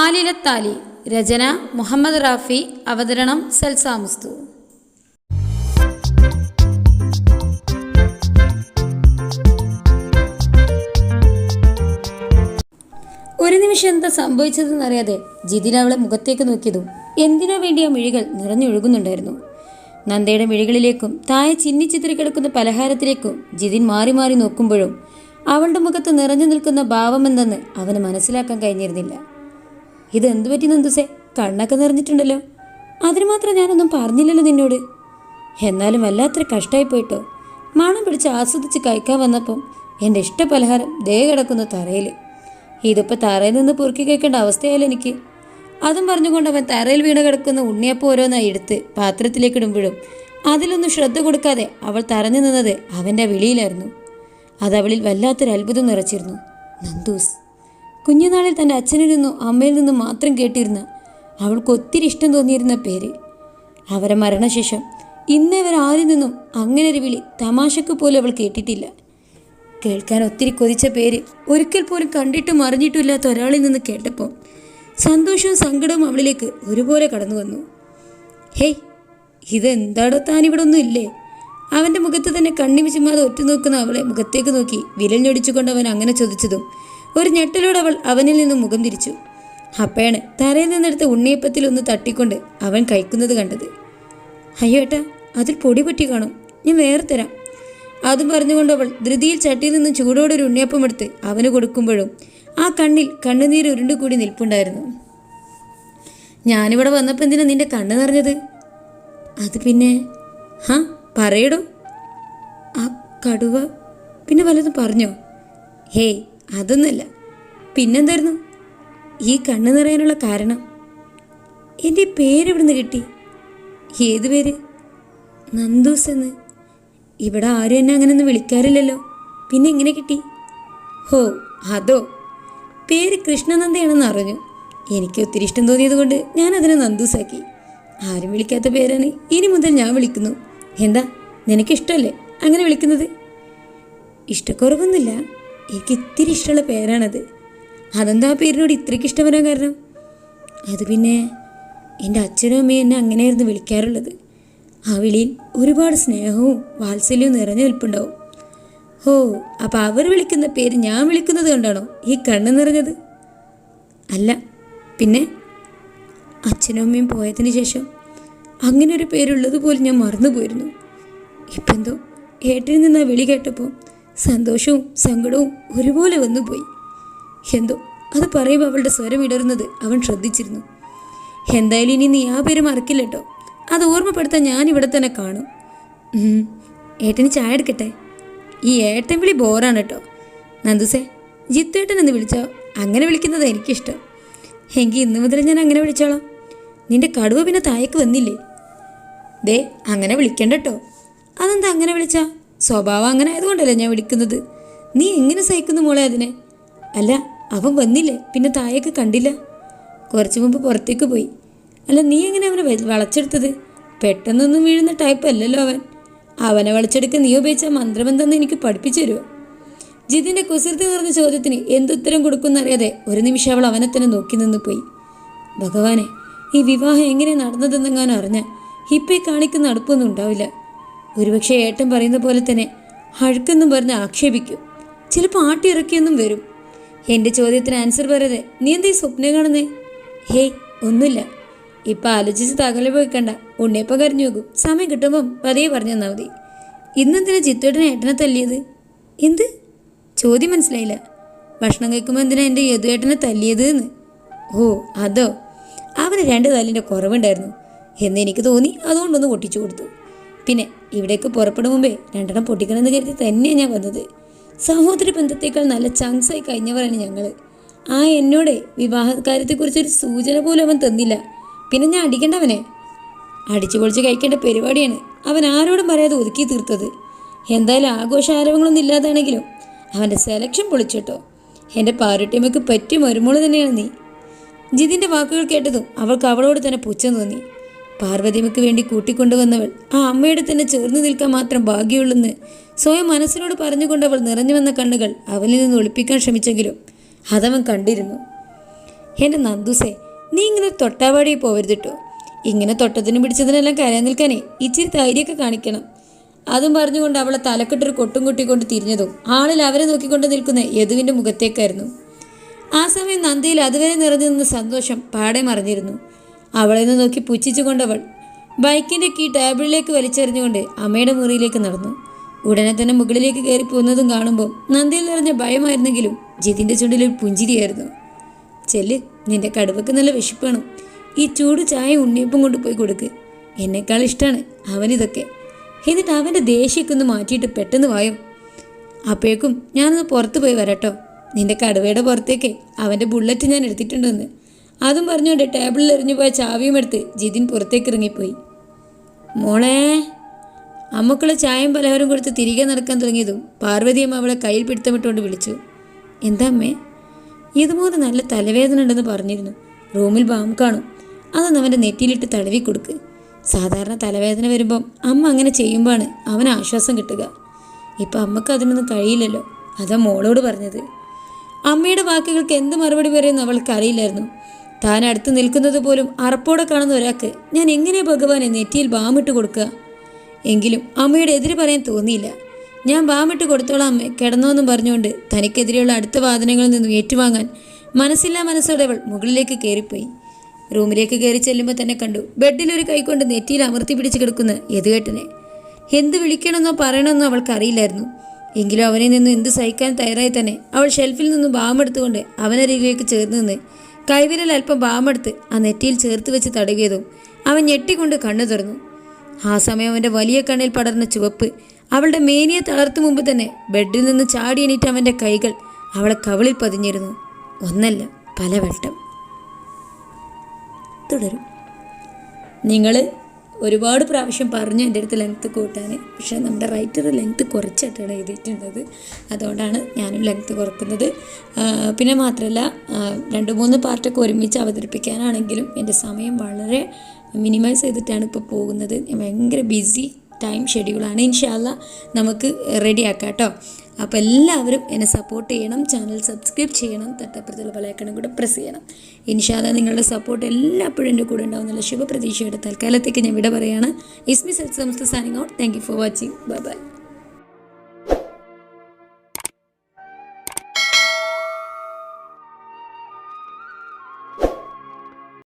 ആലിലത്താലി രചന മുഹമ്മദ് റാഫി അവതരണം സൽസാമുസ്തു ഒരു നിമിഷം എന്താ സംഭവിച്ചതെന്നറിയാതെ ജിതിൻ അവളെ മുഖത്തേക്ക് നോക്കിയതും എന്തിനോ വേണ്ടി ആ മിഴികൾ നിറഞ്ഞൊഴുകുന്നുണ്ടായിരുന്നു. നന്ദയുടെ മിഴികളിലേക്കും താഴെ ചിന്നിച്ചിത്തിരി കിടക്കുന്ന പലഹാരത്തിലേക്കും ജിതിൻ മാറി മാറി നോക്കുമ്പോഴും അവളുടെ മുഖത്ത് നിറഞ്ഞു നിൽക്കുന്ന ഭാവമെന്തെന്ന് അവന് മനസ്സിലാക്കാൻ കഴിഞ്ഞിരുന്നില്ല. ഇത് എന്തു പറ്റി നന്ദുസേ? കണ്ണൊക്കെ നിറഞ്ഞിട്ടുണ്ടല്ലോ. അതിന് മാത്രം ഞാനൊന്നും പറഞ്ഞില്ലല്ലോ നിന്നോട്. എന്നാലും വല്ലാത്തൊരു കഷ്ടമായി പോയിട്ടോ. മണം പിടിച്ച് ആസ്വദിച്ച് കഴിക്കാൻ വന്നപ്പം എന്റെ ഇഷ്ട പലഹാരം ദേ കിടക്കുന്ന തറയിൽ. ഇതിപ്പോൾ തറയിൽ നിന്ന് പൊറുക്കി കഴിക്കേണ്ട അവസ്ഥയായാലും എനിക്ക്. അതും പറഞ്ഞുകൊണ്ട് അവൻ തറയിൽ വീണ കിടക്കുന്ന ഉണ്ണിയപ്പം ഓരോന്നായി എടുത്ത് പാത്രത്തിലേക്ക് ഇടുമ്പോഴും അതിലൊന്നും ശ്രദ്ധ കൊടുക്കാതെ അവൾ തറഞ്ഞു നിന്നത് അവന്റെ വിളിയിലായിരുന്നു. അതവളിൽ വല്ലാത്തൊരു അത്ഭുതം നിറച്ചിരുന്നു. നന്ദൂസ്. കുഞ്ഞുനാളിൽ തന്റെ അച്ഛനിൽ നിന്നും അമ്മയിൽ നിന്നും മാത്രം കേട്ടിരുന്ന അവൾക്ക് ഒത്തിരി ഇഷ്ടം തോന്നിയിരുന്ന പേര്. അവരെ മരണശേഷം ഇന്നേ വരെ ആരിൽ നിന്നും അങ്ങനെ ഒരു വിളി തമാശക്ക് പോലും അവൾ കേട്ടിട്ടില്ല. കേൾക്കാൻ ഒത്തിരി കൊതിച്ച പേര് ഒരിക്കൽ പോലും കണ്ടിട്ടും അറിഞ്ഞിട്ടുമില്ലാത്ത ഒരാളിൽ നിന്ന് കേട്ടപ്പോൾ സന്തോഷവും സങ്കടവും അവളിലേക്ക് ഒരുപോലെ കടന്നു വന്നു. ഹേയ് ഇതെന്താടോ താനിവിടെ ഒന്നും ഇല്ലേ? അവന്റെ മുഖത്ത് തന്നെ കണ്ണി വിച്ചുമാതെ ഒറ്റുനോക്കുന്ന അവളെ മുഖത്തേക്ക് നോക്കി വിരൽ ഞൊടിച്ചുകൊണ്ട് അവൻ അങ്ങനെ ചോദിച്ചതും ഒരു ഞെട്ടലോടെ അവൾ അവനിൽ നിന്നും മുഖം തിരിച്ചു. അപ്പയാണ് തറയിൽ നിന്നെടുത്ത ഉണ്ണിയപ്പത്തിൽ ഒന്ന് തട്ടിക്കൊണ്ട് അവൻ കഴിക്കുന്നത് കണ്ടത്. അയ്യോ ഏട്ടാ അതിൽ പൊടി പറ്റി കാണും. ഞാൻ വേറെ തരാം. അതും പറഞ്ഞുകൊണ്ട് അവൾ ധൃതിയിൽ ചട്ടിയിൽ നിന്ന് ചൂടോടെ ഒരു ഉണ്ണിയപ്പം എടുത്ത് അവന് കൊടുക്കുമ്പോഴും ആ കണ്ണിൽ കണ്ണുനീര് ഉരുണ്ടുകൂടി നിൽപ്പുണ്ടായിരുന്നു. ഞാനിവിടെ വന്നപ്പോൾ എന്തിനാ നിന്റെ കണ്ണ് നിറഞ്ഞത്? അത് പിന്നെ ഹാ പറയടോ. ആ കടുവ പിന്നെ വല്ലതും പറഞ്ഞോ? ഹേയ് അതൊന്നുമല്ല. പിന്നെന്തായിരുന്നു? ഈ കണ്ണ് നിറയാനുള്ള കാരണം? എന്റെ പേരെവിടുന്ന് കിട്ടി. ഏത് പേര്? നന്ദൂസ് എന്ന്. ഇവിടെ ആരും എന്നെ അങ്ങനെയൊന്നും വിളിക്കാറില്ലല്ലോ. പിന്നെ എങ്ങനെ കിട്ടി? ഹോ അതോ. പേര് കൃഷ്ണനന്ദയാണെന്ന് അറിഞ്ഞു. എനിക്ക് ഒത്തിരി ഇഷ്ടം തോന്നിയത് കൊണ്ട് ഞാൻ അതിനെ നന്ദൂസാക്കി. ആരും വിളിക്കാത്ത പേരാണ്. ഇനി മുതൽ ഞാൻ വിളിക്കുന്നു. എന്താ? നിനക്കിഷ്ടമല്ലേ അങ്ങനെ വിളിക്കുന്നത്? ഇഷ്ടക്കുറവൊന്നുമില്ല. എനിക്ക് ഇത്തിരി ഇഷ്ടമുള്ള പേരാണത്. അതെന്താ ആ പേരിനോട് ഇത്രയ്ക്ക് ഇഷ്ടം വരാൻ കാരണം? അത് പിന്നെ എന്റെ അച്ഛനും അമ്മയും എന്നെ അങ്ങനെയായിരുന്നു വിളിക്കാറുള്ളത്. ആ വിളിയിൽ ഒരുപാട് സ്നേഹവും വാത്സല്യവും നിറഞ്ഞു നിൽപ്പുണ്ടാവും. ഹോ അപ്പം അവർ വിളിക്കുന്ന പേര് ഞാൻ വിളിക്കുന്നത് കൊണ്ടാണോ ഈ കണ്ണ് നിറഞ്ഞത്? അല്ല പിന്നെ അച്ഛനും അമ്മയും പോയതിന് ശേഷം അങ്ങനെ ഒരു പേരുള്ളത് പോലും ഞാൻ മറന്നുപോയിരുന്നു. ഇപ്പം എന്തോ ഏട്ടനിൽ നിന്ന് ആ വിളി കേട്ടപ്പോൾ സന്തോഷവും സങ്കടവും ഒരുപോലെ വന്നുപോയി. എന്തോ അത് പറയുമ്പോൾ അവളുടെ സ്വരം ഇടറുന്നത് അവൻ ശ്രദ്ധിച്ചിരുന്നു. എന്തായാലും ഇനി നീ ആ പേര് മറക്കില്ല കേട്ടോ അത് ഓർമ്മപ്പെടുത്താൻ ഞാൻ ഇവിടെ തന്നെ കാണും. ഏട്ടന് ചായ എടുക്കട്ടെ? ഈ ഏട്ടൻ വിളി ബോറാണ് കേട്ടോ നന്ദുസേ ജിത്തേട്ടൻ എന്ന് വിളിച്ചോ? അങ്ങനെ വിളിക്കുന്നത് എനിക്കിഷ്ടം. എങ്കിൽ ഇന്ന് മുതൽ ഞാൻ അങ്ങനെ വിളിച്ചോളാം. നിന്റെ കടുവ പിന്നെ തായക്ക് വന്നില്ലേ? ദേ അങ്ങനെ വിളിക്കണ്ട കേട്ടോ അതെന്താ അങ്ങനെ വിളിച്ചാ? സ്വഭാവം അങ്ങനെ ആയതുകൊണ്ടല്ലേ ഞാൻ വിളിക്കുന്നത്? നീ എങ്ങനെ സഹിക്കുന്നു മോളെ അതിനെ? അല്ല അവൻ വന്നില്ലേ പിന്നെ തായൊക്കെ കണ്ടില്ല. കുറച്ചു മുമ്പ് പുറത്തേക്ക് പോയി. അല്ല നീ എങ്ങനെ അവനെ വളച്ചെടുത്തത്? പെട്ടെന്നൊന്നും വീഴുന്ന ടൈപ്പ് അല്ലല്ലോ അവൻ. അവനെ വളച്ചെടുക്കാൻ നീ ഉപയോഗിച്ച മന്ത്രം എനിക്ക് പഠിപ്പിച്ചു തരുമോ ജിതിന്റെ കുസൃതി നിറഞ്ഞ ചോദ്യത്തിന് എന്തുത്തരം കൊടുക്കുന്നറിയാതെ ഒരു നിമിഷം അവൾ അവനെ തന്നെ നോക്കി നിന്ന് പോയി. ഭഗവാനെ ഈ വിവാഹം എങ്ങനെ നടന്നതെന്നെങ്ങാനും അറിഞ്ഞ ഇപ്പം ഈ കാണിക്കുന്ന അടുപ്പൊന്നും ഉണ്ടാവില്ല. ഒരുപക്ഷെ ഏട്ടൻ പറയുന്ന പോലെ തന്നെ അഴുക്കെന്നും പറഞ്ഞ് ആക്ഷേപിക്കും. ചിലപ്പോൾ ആട്ടി ഇറക്കിയെന്നും വരും. എന്റെ ചോദ്യത്തിന് ആൻസർ പറയാതെ നീ എന്താ ഈ സ്വപ്നം കാണുന്നേ? ഹേയ് ഒന്നുമില്ല. ഇപ്പം ആലോചിച്ച് തകല പോയിക്കണ്ട. ഉണ്ണിയപ്പം കരഞ്ഞു നോക്കും. സമയം കിട്ടുമ്പം പതിയെ പറഞ്ഞു തന്നാൽ മതി. ഇന്നെന്തിനാ ചിത്തേട്ടനെ ഏട്ടനെ തല്ലിയത്? എന്ത്? ചോദ്യം മനസ്സിലായില്ല. ഭക്ഷണം കഴിക്കുമ്പോൾ എന്തിനാ എന്റെ ഏട്ടനെ തല്ലിയത് എന്ന്? ഓ അതോ? അവന് രണ്ട് തല്ലിന്റെ കുറവുണ്ടായിരുന്നു. എന്ന് എനിക്ക് തോന്നി. അതുകൊണ്ടൊന്ന് പൊട്ടിച്ചു കൊടുത്തു. പിന്നെ ഇവിടേക്ക് പുറപ്പെടും മുമ്പേ രണ്ടെണ്ണം പൊട്ടിക്കണമെന്ന് കരുതി തന്നെയാണ് ഞാൻ വന്നത്. സഹോദരി ബന്ധത്തേക്കാൾ നല്ല ചാൻസായി കഴിഞ്ഞവരാണ് ഞങ്ങൾ ആ എന്നോട് വിവാഹകാര്യത്തെക്കുറിച്ചൊരു സൂചന പോലും അവൻ തന്നില്ല. പിന്നെ ഞാൻ അടിക്കണ്ടവനെ? അടിച്ചു പൊളിച്ച് കഴിക്കേണ്ട പരിപാടിയാണ് അവൻ ആരോടും പറയാതെ ഒതുക്കി തീർത്തത്. എന്തായാലും ആഘോഷ ആഘോഷാരവങ്ങളൊന്നും ഇല്ലാതാണെങ്കിലും അവന്റെ സെലക്ഷൻ പൊളിച്ചിട്ടോ. എന്റെ പാരട്ടിയമ്മയ്ക്ക് പറ്റിയ മരുമോൾ തന്നെയാണ് നീ. ജിതിന്റെ വാക്കുകൾ കേട്ടതും അവൾക്ക് അവളോട് തന്നെ പുച്ഛം തോന്നി. പാർവതിമയ്ക്ക് വേണ്ടി കൂട്ടിക്കൊണ്ടുവന്നവൾ. ആ അമ്മയുടെ തന്നെ ചേർന്ന് നിൽക്കാൻ മാത്രം ഭാഗ്യമുള്ളെന്ന് സ്വയം മനസ്സിനോട് പറഞ്ഞുകൊണ്ട് അവൾ നിറഞ്ഞു വന്ന കണ്ണുകൾ അവനിൽ നിന്ന് ഒളിപ്പിക്കാൻ ശ്രമിച്ചെങ്കിലും അതവൻ കണ്ടിരുന്നു. എന്റെ നന്ദുസേ നീ ഇങ്ങനെ തൊട്ടാവാടി പോവരുത് കേട്ടോ ഇങ്ങനെ തൊട്ടതിനും പിടിച്ചതിനെല്ലാം കരയാൻ നിൽക്കാനേ ഇച്ചിരി ധൈര്യമൊക്കെ കാണിക്കണം. അതും പറഞ്ഞുകൊണ്ട് അവളെ തലക്കെട്ടൊരു കൊട്ടും കൊട്ടിക്കൊണ്ട് തിരിഞ്ഞതും ആളിൽ അവരെ നോക്കിക്കൊണ്ട് നിൽക്കുന്ന യദുവിന്റെ മുഖത്തേക്കായിരുന്നു. ആ സമയം നന്ദിയിൽ അതുവരെ നിറഞ്ഞു നിന്ന സന്തോഷം പാടെ മറിഞ്ഞിരുന്നു. അവളെ നിന്ന് നോക്കി പുച്ഛിച്ചുകൊണ്ടവൾ ബൈക്കിന്റെ കീ ടേബിളിലേക്ക് വലിച്ചെറിഞ്ഞുകൊണ്ട് അമ്മയുടെ മുറിയിലേക്ക് നടന്നു. ഉടനെ തന്നെ മുകളിലേക്ക് കയറി പോകുന്നതും കാണുമ്പോൾ നന്ദിയിൽ നിറഞ്ഞ ഭയമായിരുന്നെങ്കിലും ജിതിന്റെ ചുണ്ടിൽ പുഞ്ചിരിയായിരുന്നു. ചെല്ല് നിന്റെ കടുവക്ക് നല്ല വിശപ്പാണ് ഈ ചൂട് ചായ ഉണ്ണിയപ്പം കൊണ്ടുപോയി കൊടുക്ക്. എന്നെക്കാൾ ഇഷ്ടമാണ് അവനിതൊക്കെ എന്നിട്ട് അവന്റെ ദേഷ്യമൊക്കെ ഒന്ന് മാറ്റിയിട്ട് പെട്ടെന്ന് വായോ. അപ്പോഴേക്കും ഞാനൊന്ന് പുറത്ത് പോയി വരട്ടോ. നിന്റെ കടുവയുടെ പുറത്തേക്ക് അവന്റെ ബുള്ളറ്റ് ഞാൻ എടുത്തിട്ടുണ്ടെന്ന്. അതും പറഞ്ഞുകൊണ്ട് ടേബിളിൽ എറിഞ്ഞു പോയ ചാവിയും എടുത്ത് ജിതിൻ പുറത്തേക്ക് ഇറങ്ങിപ്പോയി. മോളെ അമ്മക്കുള്ള ചായയും പലഹാരം കൊടുത്ത് തിരികെ നടക്കാൻ തുടങ്ങിയതും പാർവതിയമ്മ അവളെ കയ്യിൽ പിടുത്തമിട്ടുകൊണ്ട് വിളിച്ചു. എന്താ അമ്മേ? ഇതുപോലെ നല്ല തലവേദന ഉണ്ടെന്ന് പറഞ്ഞിരുന്നു. റൂമിൽ ബാം കാണും. അതൊന്ന് അവന്റെ നെറ്റിയിലിട്ട് തടവി കൊടുക്ക്. സാധാരണ തലവേദന വരുമ്പം അമ്മ അങ്ങനെ ചെയ്യുമ്പോഴാണ് അവന് ആശ്വാസം കിട്ടുക. ഇപ്പം അമ്മയ്ക്ക് അതിനൊന്നും കഴിയില്ലല്ലോ. അതാ മോളോട് പറഞ്ഞത്. അമ്മയുടെ വാക്കുകൾക്ക് എന്ത് മറുപടി പറയുമെന്ന് അവൾക്ക് അറിയില്ലായിരുന്നു. താൻ അടുത്ത് നിൽക്കുന്നത് പോലും അറപ്പോടെ കാണുന്ന ഒരാൾക്ക് ഞാൻ എങ്ങനെ ഭഗവാനെ നെറ്റിയിൽ ബാമിട്ട് കൊടുക്കുക? എങ്കിലും അമ്മയുടെ എതിര് പറയാൻ തോന്നിയില്ല. ഞാൻ ബാമിട്ട് കൊടുത്തോളാം അമ്മ കിടന്നോന്നും പറഞ്ഞുകൊണ്ട് തനിക്കെതിരെയുള്ള അടുത്ത വാദനങ്ങളിൽ നിന്നും ഏറ്റുവാങ്ങാൻ മനസ്സില്ലാ മനസ്സോടെ അവൾ മുകളിലേക്ക് കയറിപ്പോയി. റൂമിലേക്ക് കയറി ചെല്ലുമ്പോൾ തന്നെ കണ്ടു ബെഡിലൊരു കൈകൊണ്ട് നെറ്റിയിൽ അമർത്തി പിടിച്ച് കിടക്കുന്ന യദുവേട്ടനെ. എന്ത് വിളിക്കണമെന്നോ പറയണമെന്നോ അവൾക്കറിയില്ലായിരുന്നു. എങ്കിലും അവനെ നിന്നും എന്ത് സഹിക്കാൻ തയ്യാറായി തന്നെ അവൾ ഷെൽഫിൽ നിന്നും ബാമെടുത്തുകൊണ്ട് അവനരികിലേക്ക് ചേർന്ന് നിന്ന് കൈവിരൽ അല്പം ബാമെടുത്ത് ആ നെറ്റിയിൽ ചേർത്ത് വെച്ച് തടവിയതും അവൻ ഞെട്ടിക്കൊണ്ട് കണ്ണു തുറന്നു. ആ സമയം അവന്റെ വലിയ കണ്ണിൽ പടർന്ന ചുവപ്പ് അവളുടെ മേനിയെ തളർത്തു മുമ്പ് തന്നെ ബെഡിൽ നിന്ന് ചാടി എണീറ്റ് അവന്റെ കൈകൾ അവളെ കവിളിൽ പതിഞ്ഞിരുന്നു. ഒന്നല്ല പല വട്ടം തുടരും. നിങ്ങൾ ഒരുപാട് പ്രാവശ്യം പറഞ്ഞു എന്റെ അടുത്ത് ലെങ്ത്ത് കൂട്ടാൻ. പക്ഷേ നമ്മുടെ റൈറ്റർ ലെങ്ത്ത് കുറച്ചിട്ടാണ് എഴുതിയിട്ടുള്ളത്. അതുകൊണ്ടാണ് ഞാനും ലെങ്ത്ത് കുറക്കുന്നത്. പിന്നെ മാത്രമല്ല രണ്ട് മൂന്ന് പാർട്ടൊക്കെ ഒരുമിച്ച് അവതരിപ്പിക്കാനാണെങ്കിലും എന്റെ സമയം വളരെ മിനിമൈസ് ചെയ്തിട്ടാണ് ഇപ്പോൾ പോകുന്നത്. ഞാൻ ഭയങ്കര ബിസി ടൈം ഷെഡ്യൂളാണ്. ഇൻഷാല്ല നമുക്ക് റെഡിയാക്കാം കേട്ടോ അപ്പോൾ എല്ലാവരും എന്നെ സപ്പോർട്ട് ചെയ്യണം. ചാനൽ സബ്സ്ക്രൈബ് ചെയ്യണം. തട്ടപ്പുറത്തുള്ള ബലൈക്കണും കൂടെ പ്രസ് ചെയ്യണം. ഇൻഷാല്ല നിങ്ങളുടെ സപ്പോർട്ട് എല്ലാപ്പോഴും എന്റെ കൂടെ ഉണ്ടാവും എന്നുള്ള ശുഭപ്രതീക്ഷയുടെ തൽക്കാലത്തേക്ക് ഞാൻ വിട പറയുകയാണ് ഇസ്മി സത്സംസ്ഥ signing out thank you for watching bye bye